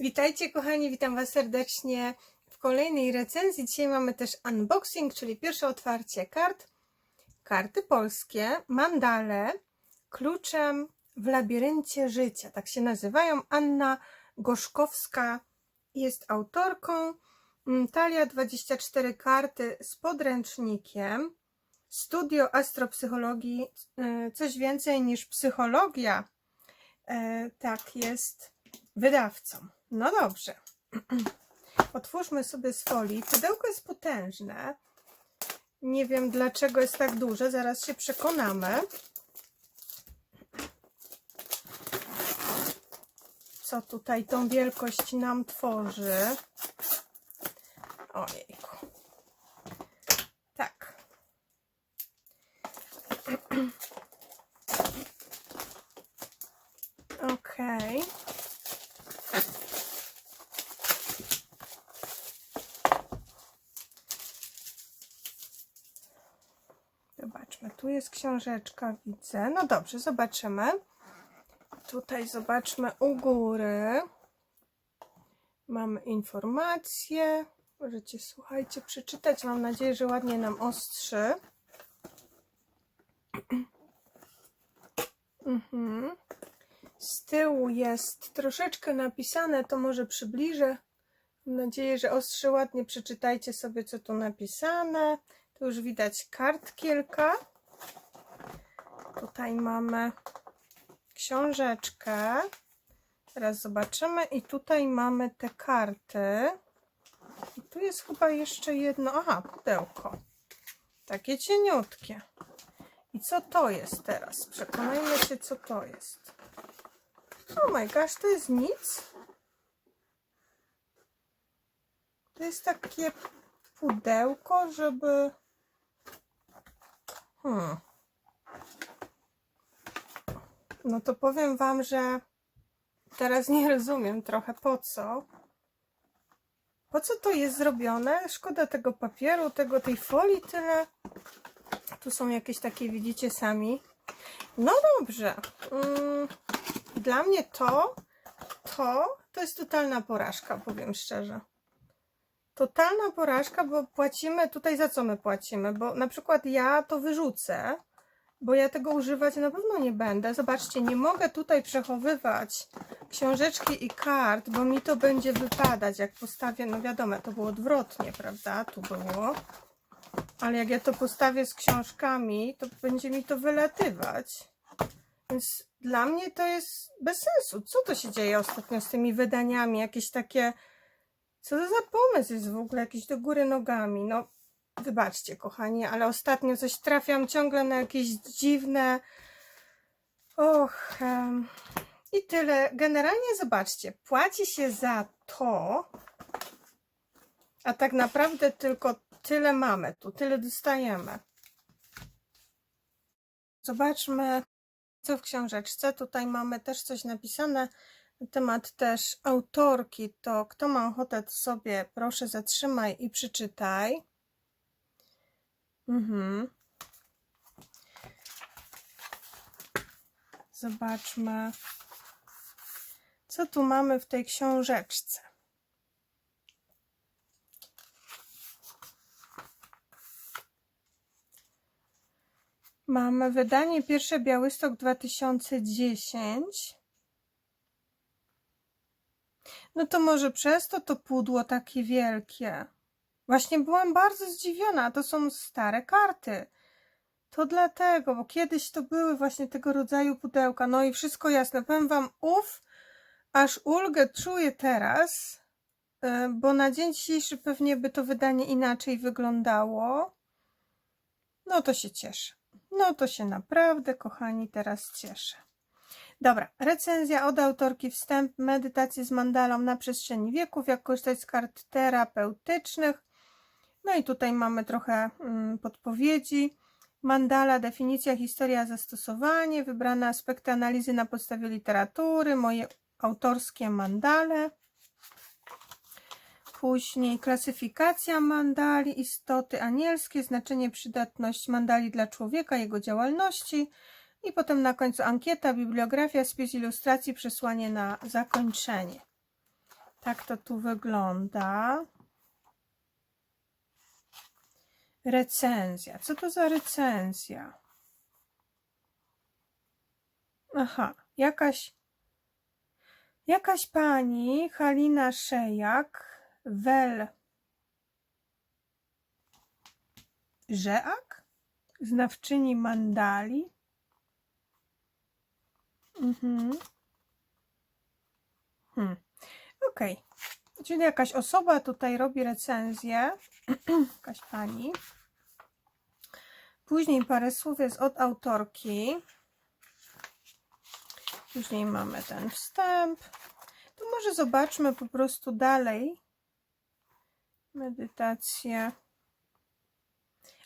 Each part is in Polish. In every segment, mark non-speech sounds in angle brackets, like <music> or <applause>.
Witajcie kochani, witam Was serdecznie w kolejnej recenzji. Dzisiaj mamy też unboxing, czyli pierwsze otwarcie kart. Karty polskie, mandale, kluczem w labiryncie życia. Tak się nazywają. Anna Gorzkowska jest autorką. Mm, Talia 24 karty z podręcznikiem. Studio astropsychologii, e, coś więcej niż psychologia. E, Tak jest wydawcą. No dobrze. <clears throat> Otwórzmy sobie z folii. Pudełko jest potężne. Nie wiem dlaczego jest tak duże, zaraz się przekonamy. Co tutaj tą wielkość nam tworzy? Ojejku. Tak. <clears throat> Okej. Zobaczmy, tu jest książeczka, widzę. No dobrze, zobaczymy. Tutaj zobaczmy u góry. Mamy informacje. Możecie, słuchajcie, przeczytać. Mam nadzieję, że ładnie nam ostrzy. Mhm. Z tyłu jest troszeczkę napisane, to może przybliżę. Mam nadzieję, że ostrzy ładnie przeczytajcie sobie, co tu napisane. Tu już widać kart kilka. Tutaj mamy książeczkę. Teraz zobaczymy. I tutaj mamy te karty. I tu jest chyba jeszcze jedno. Aha, pudełko. Takie cieniutkie. I co to jest teraz? Przekonajmy się, co to jest. Oh my gosh, to jest nic. To jest takie pudełko, żeby. Hmm. No to powiem Wam, że teraz nie rozumiem trochę po co. Po co to jest zrobione? Szkoda tego papieru, tego tej folii tyle. Tu są jakieś takie, widzicie sami. No dobrze. Mm, Dla mnie to, to, to jest totalna porażka, powiem szczerze. Totalna porażka, bo płacimy tutaj za co my płacimy? Bo na przykład ja to wyrzucę, bo ja tego używać na pewno nie będę. Zobaczcie, nie mogę tutaj przechowywać książeczki i kart, bo mi to będzie wypadać, jak postawię, no wiadomo, to było odwrotnie, prawda? Tu było. Ale jak ja to postawię z książkami, to będzie mi to wylatywać. Więc dla mnie to jest bez sensu. Co to się dzieje ostatnio z tymi wydaniami? Jakieś takie. Co to za pomysł jest w ogóle? Jakiś do góry nogami. No, wybaczcie, kochani, ale ostatnio coś trafiam ciągle na jakieś dziwne. Och. em, I tyle. Generalnie zobaczcie, płaci się za to, a tak naprawdę tylko tyle mamy tu, tyle dostajemy. Zobaczmy, co w książeczce. Tutaj mamy też coś napisane na temat też autorki. To kto ma ochotę, to sobie proszę zatrzymaj i przeczytaj. Mhm. Zobaczmy, co tu mamy w tej książeczce. Mamy wydanie pierwsze Białystok 2010. No to może przez to to pudło takie wielkie. Właśnie byłam bardzo zdziwiona. To są stare karty. To dlatego, bo kiedyś to były właśnie tego rodzaju pudełka. No i wszystko jasne. Powiem Wam, uf, aż ulgę czuję teraz, y, bo na dzień dzisiejszy pewnie by to wydanie inaczej wyglądało. No to się cieszę. No to się naprawdę, kochani, teraz cieszę. Dobra, recenzja od autorki wstęp, medytacje z mandalą na przestrzeni wieków, jak korzystać z kart terapeutycznych. No i tutaj mamy trochę mm, podpowiedzi. Mandala, definicja, historia, zastosowanie, wybrane aspekty analizy na podstawie literatury, moje autorskie mandale. Później klasyfikacja mandali, istoty anielskie, znaczenie, przydatność mandali dla człowieka, jego działalności. I potem na końcu ankieta, bibliografia, spis ilustracji, przesłanie na zakończenie. Tak to tu wygląda. Recenzja. Co to za recenzja? Aha, jakaś jakaś pani Halina Szejak Wel Żeak? Znawczyni mandali? Mhm. Hmm. Okej. Czyli jakaś osoba tutaj robi recenzję. <clears throat> jakaś pani. Później parę słów jest od autorki. Później mamy ten wstęp. To może zobaczmy po prostu dalej. Medytację.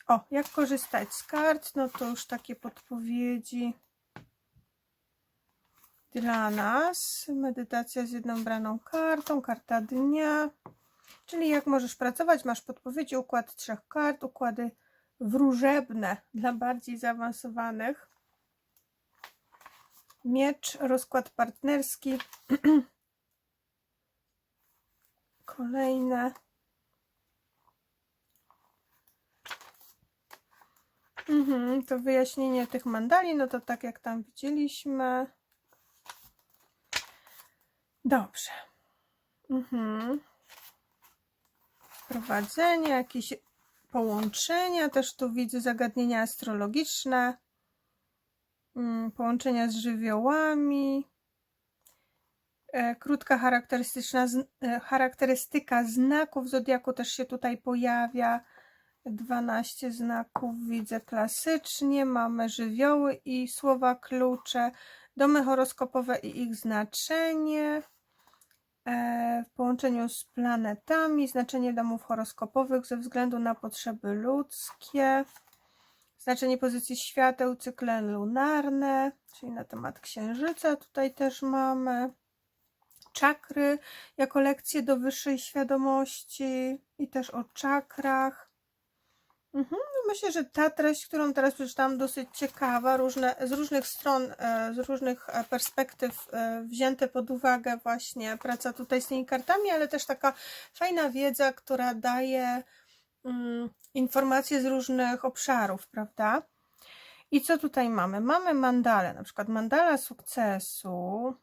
O, jak korzystać z kart? No to już takie podpowiedzi dla nas. Medytacja z jedną braną kartą, karta dnia. Czyli jak możesz pracować, masz podpowiedzi, układ trzech kart, układy wróżebne dla bardziej zaawansowanych. Miecz, rozkład partnerski. <clears throat> Kolejne. Mhm, to wyjaśnienie tych mandali, no to tak jak tam widzieliśmy. Dobrze. Mhm. Wprowadzenie, jakieś połączenia, też tu widzę zagadnienia astrologiczne, mm, połączenia z żywiołami, e, krótka charakterystyczna, e, charakterystyka znaków zodiaku też się tutaj pojawia. 12 znaków widzę klasycznie, mamy żywioły i słowa klucze, domy horoskopowe i ich znaczenie. E, w połączeniu z planetami, znaczenie domów horoskopowych ze względu na potrzeby ludzkie, znaczenie pozycji świateł, cykle lunarne, czyli na temat księżyca tutaj też mamy, czakry jako lekcje do wyższej świadomości i też o czakrach. Mhm, no myślę, że ta treść, którą teraz przeczytałam, dosyć ciekawa, różne, z różnych stron, e, z różnych e, perspektyw e, wzięte pod uwagę właśnie praca tutaj z tymi kartami, ale też taka fajna wiedza, która daje mm, informacje z różnych obszarów, prawda? I co tutaj mamy? Mamy mandale, na przykład mandala sukcesu,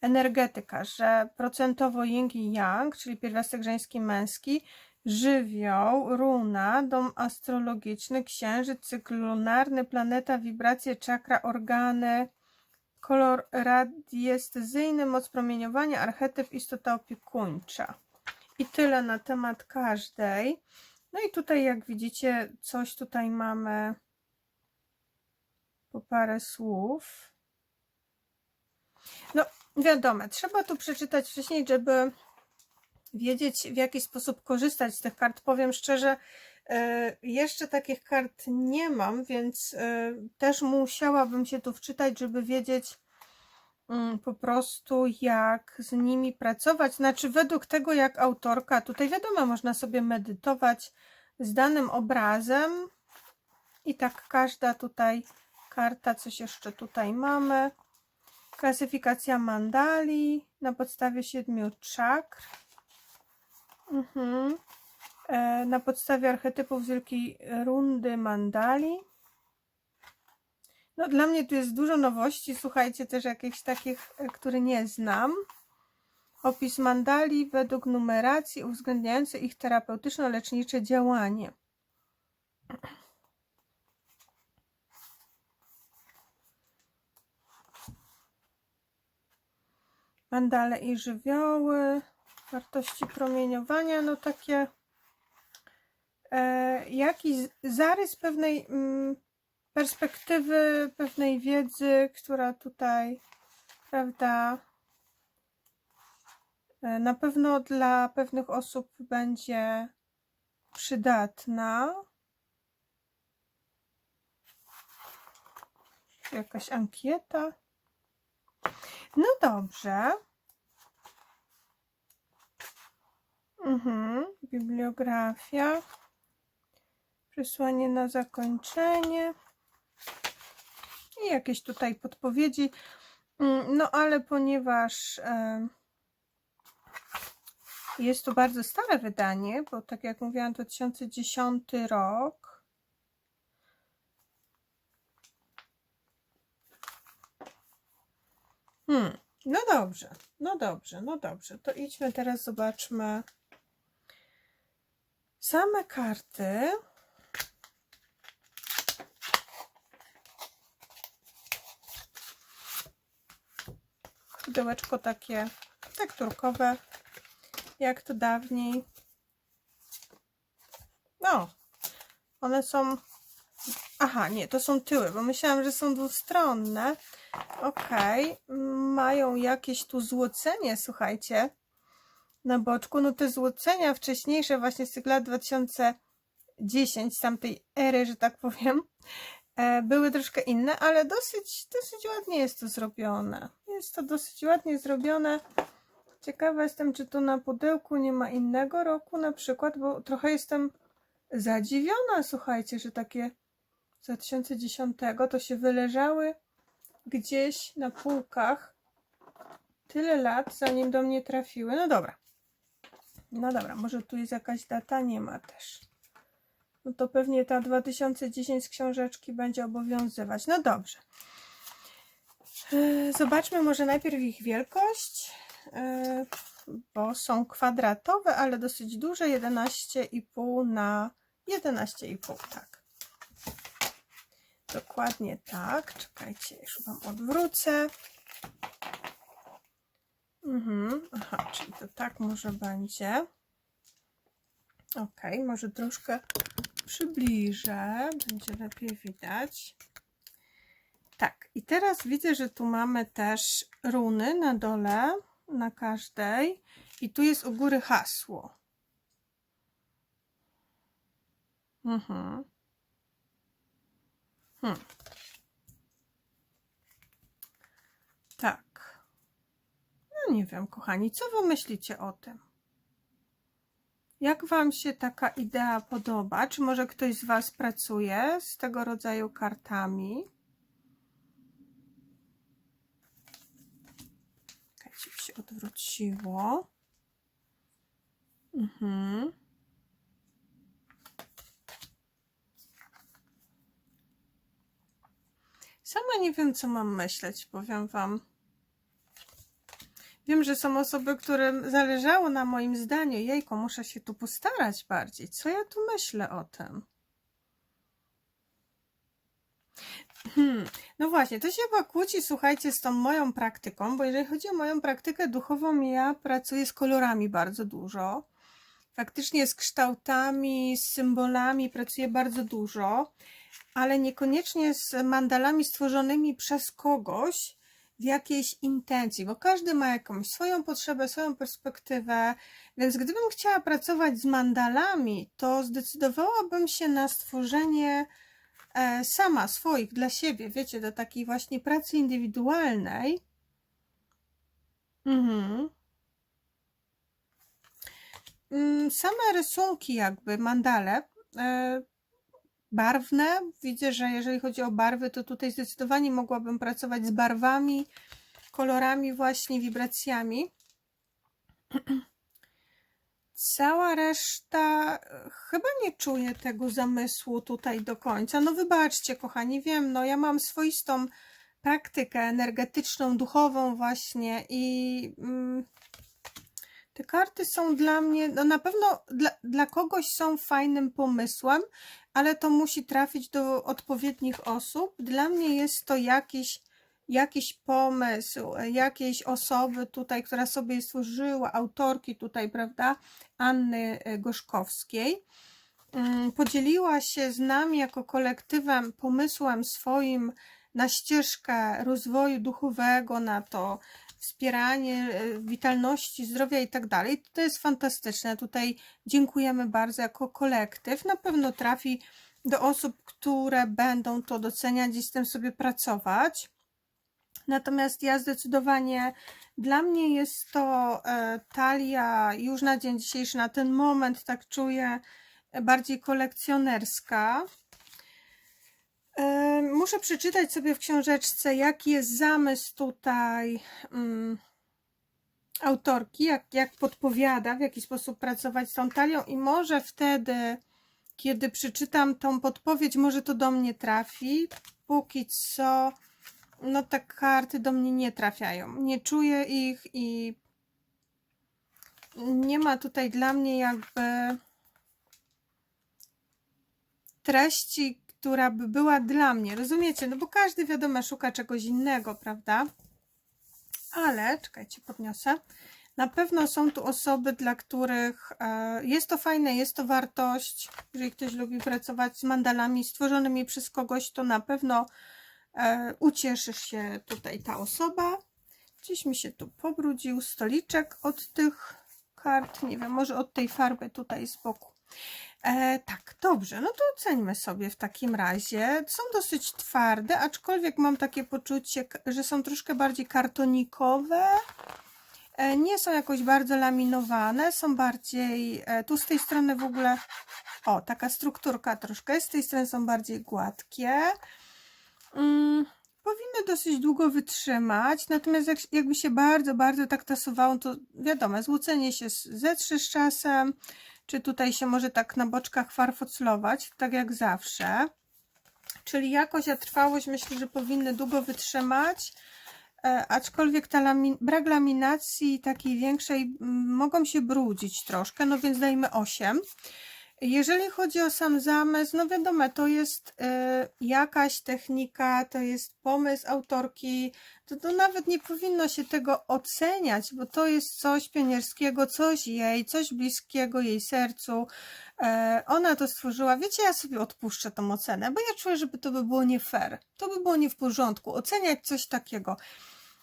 energetyka, że procentowo yin i yang, czyli pierwiastek żeński, męski, żywioł, runa, dom astrologiczny, księżyc, cykl lunarny, planeta, wibracje, czakra, organy, kolor radiestezyjny, moc promieniowania, archetyp, istota opiekuńcza. I tyle na temat każdej. No i tutaj, jak widzicie, coś tutaj mamy po parę słów. No, wiadomo, trzeba tu przeczytać wcześniej, żeby wiedzieć, w jaki sposób korzystać z tych kart. Powiem szczerze, e, jeszcze takich kart nie mam, więc e, też musiałabym się tu wczytać, żeby wiedzieć mm, po prostu, jak z nimi pracować. Znaczy, według tego, jak autorka, tutaj wiadomo, można sobie medytować z danym obrazem i tak każda tutaj karta, coś jeszcze tutaj mamy. Klasyfikacja mandali na podstawie siedmiu czakr. Mhm. E, na podstawie archetypów wielkiej rundy mandali. No dla mnie tu jest dużo nowości, słuchajcie, też jakichś takich, e, które nie znam. Opis mandali według numeracji uwzględniający ich terapeutyczno-lecznicze działanie. Mandale i żywioły wartości promieniowania, no takie e, jakiś zarys pewnej mm, perspektywy, pewnej wiedzy, która tutaj, prawda, e, na pewno dla pewnych osób będzie przydatna. Jakaś ankieta. No dobrze. Mhm. Bibliografia. Przesłanie na zakończenie. I jakieś tutaj podpowiedzi. Mm, no ale ponieważ Jest to bardzo stare wydanie, bo tak jak mówiłam, 2010 rok. Hmm, no dobrze, no dobrze, no dobrze. To idźmy teraz, zobaczmy same karty. Pudełeczko takie tekturkowe, jak to dawniej. No, one są. Aha, nie, to są tyły, bo myślałam, że są dwustronne. Okej, mają jakieś tu złocenie, słuchajcie, na boczku. No te złocenia wcześniejsze, właśnie z tych lat 2010, z tamtej ery, że tak powiem, e, były troszkę inne, ale dosyć, dosyć ładnie jest to zrobione. Jest to dosyć ładnie zrobione. Ciekawa jestem, czy tu na pudełku nie ma innego roku na przykład, bo trochę jestem zadziwiona, słuchajcie, że takie z 2010 to się wyleżały gdzieś na półkach tyle lat, zanim do mnie trafiły. No dobra. No dobra, może tu jest jakaś data? Nie ma też. No to pewnie ta 2010 z książeczki będzie obowiązywać. No dobrze. E, Zobaczmy może najpierw ich wielkość, e, bo są kwadratowe, ale dosyć duże, 11,5 na 11,5, tak. Dokładnie tak. Czekajcie, już Wam odwrócę. Mhm, aha, czyli to tak może będzie. Ok, może troszkę przybliżę, będzie lepiej widać. Tak, i teraz widzę, że tu mamy też runy na dole, na każdej. I tu jest u góry hasło. Mhm. Hmm. Tak. No nie wiem, kochani, co wy myślicie o tym? Jak wam się taka idea podoba? Czy może ktoś z was pracuje z tego rodzaju kartami? Czekajcie, się odwróciło. Mhm. Sama nie wiem, co mam myśleć, powiem Wam. Wiem, że są osoby, którym zależało na moim zdaniu. Jejko, muszę się tu postarać bardziej. Co ja tu myślę o tym? Hmm. No właśnie, to się chyba kłóci, słuchajcie, z tą moją praktyką, bo jeżeli chodzi o moją praktykę duchową, ja pracuję z kolorami bardzo dużo. Faktycznie z kształtami, z symbolami pracuję bardzo dużo ale niekoniecznie z mandalami stworzonymi przez kogoś w jakiejś intencji, bo każdy ma jakąś swoją potrzebę, swoją perspektywę, więc gdybym chciała pracować z mandalami, to zdecydowałabym się na stworzenie e, sama swoich dla siebie, wiecie, do takiej właśnie pracy indywidualnej. Mhm. Mm, same rysunki, jakby mandale, e, barwne. Widzę, że jeżeli chodzi o barwy, to tutaj zdecydowanie mogłabym pracować z barwami, kolorami, właśnie wibracjami. <clears throat> Cała reszta chyba nie czuje tego zamysłu tutaj do końca. No wybaczcie, kochani, wiem, no ja mam swoistą praktykę energetyczną, duchową właśnie i mm, te karty są dla mnie, no na pewno dla, dla kogoś są fajnym pomysłem, ale to musi trafić do odpowiednich osób. Dla mnie jest to jakiś, jakiś pomysł, jakiejś osoby tutaj, która sobie stworzyła, autorki tutaj, prawda, Anny Gorzkowskiej. Mm, podzieliła się z nami jako kolektywem pomysłem swoim na ścieżkę rozwoju duchowego, na to wspieranie e, witalności, zdrowia i tak dalej. To jest fantastyczne. Tutaj dziękujemy bardzo jako kolektyw. Na pewno trafi do osób, które będą to doceniać i z tym sobie pracować. Natomiast ja zdecydowanie, dla mnie jest to e, talia już na dzień dzisiejszy, na ten moment, tak czuję, bardziej kolekcjonerska. Muszę przeczytać sobie w książeczce, jaki jest zamysł tutaj. Mm, autorki, jak, jak podpowiada, w jaki sposób pracować z tą talią i może wtedy, kiedy przeczytam tą podpowiedź, może to do mnie trafi. Póki co, no te karty do mnie nie trafiają. Nie czuję ich i nie ma tutaj dla mnie jakby treści, która by była dla mnie. Rozumiecie? No bo każdy wiadomo szuka czegoś innego, prawda? Ale, czekajcie, podniosę. Na pewno są tu osoby, dla których e, jest to fajne, jest to wartość. Jeżeli ktoś lubi pracować z mandalami stworzonymi przez kogoś, to na pewno e, ucieszy się tutaj ta osoba. Gdzieś mi się tu pobrudził stoliczek od tych kart. Nie wiem, może od tej farby tutaj z boku. E, tak, dobrze, no to oceńmy sobie w takim razie. Są dosyć twarde, aczkolwiek mam takie poczucie, że są troszkę bardziej kartonikowe. E, nie są jakoś bardzo laminowane, są bardziej, e, tu z tej strony w ogóle, o, taka strukturka troszkę, z tej strony są bardziej gładkie. Mm, powinny dosyć długo wytrzymać, natomiast jak, jakby się bardzo, bardzo tak tasowało, to wiadomo, złocenie się zetrze z czasem, czy tutaj się może tak na boczkach farfoclować, tak jak zawsze. Czyli jakość, a trwałość myślę, że powinny długo wytrzymać, e, aczkolwiek ta lami brak laminacji takiej większej mogą się brudzić troszkę, no więc dajmy 8. Jeżeli chodzi o sam zamysł, no wiadomo, to jest e, jakaś technika, to jest pomysł autorki, to, to nawet nie powinno się tego oceniać, bo to jest coś pionierskiego, coś jej, coś bliskiego jej sercu. E, ona to stworzyła. Wiecie, ja sobie odpuszczę tą ocenę, bo ja czuję, żeby to by było nie fair. To by było nie w porządku. Oceniać coś takiego.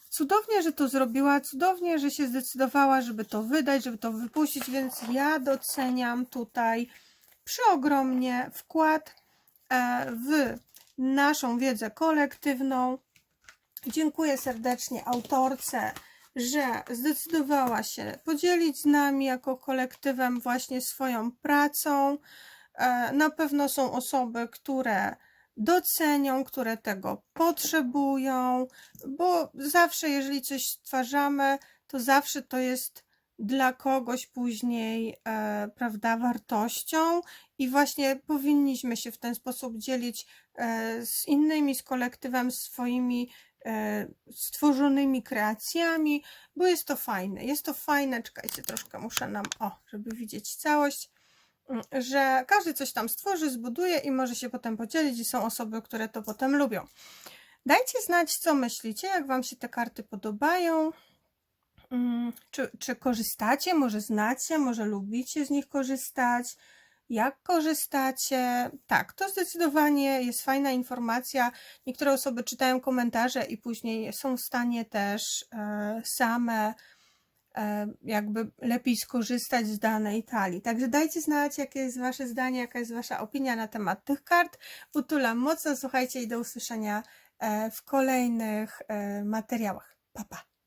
Cudownie, że to zrobiła, cudownie, że się zdecydowała, żeby to wydać, żeby to wypuścić, więc ja doceniam tutaj przeogromnie wkład e, w naszą wiedzę kolektywną. Dziękuję serdecznie autorce, że zdecydowała się podzielić z nami jako kolektywem właśnie swoją pracą. E, Na pewno są osoby, które docenią, które tego potrzebują, bo zawsze, jeżeli coś stwarzamy, to zawsze to jest dla kogoś później, e, prawda, wartością i właśnie powinniśmy się w ten sposób dzielić e, z innymi, z kolektywem, swoimi e, stworzonymi kreacjami, bo jest to fajne. Jest to fajne, czekajcie, troszkę muszę nam, o, żeby widzieć całość, mm, że każdy coś tam stworzy, zbuduje i może się potem podzielić i są osoby, które to potem lubią. Dajcie znać, co myślicie, jak Wam się te karty podobają. Mm, Czy, czy korzystacie, może znacie, może lubicie z nich korzystać? Jak korzystacie? Tak, to zdecydowanie jest fajna informacja. Niektóre osoby czytają komentarze i później są w stanie też e, same e, jakby lepiej skorzystać z danej talii. Także dajcie znać, jakie jest Wasze zdanie, jaka jest Wasza opinia na temat tych kart. Utulam mocno, słuchajcie i do usłyszenia e, w kolejnych materiałach. Pa, pa.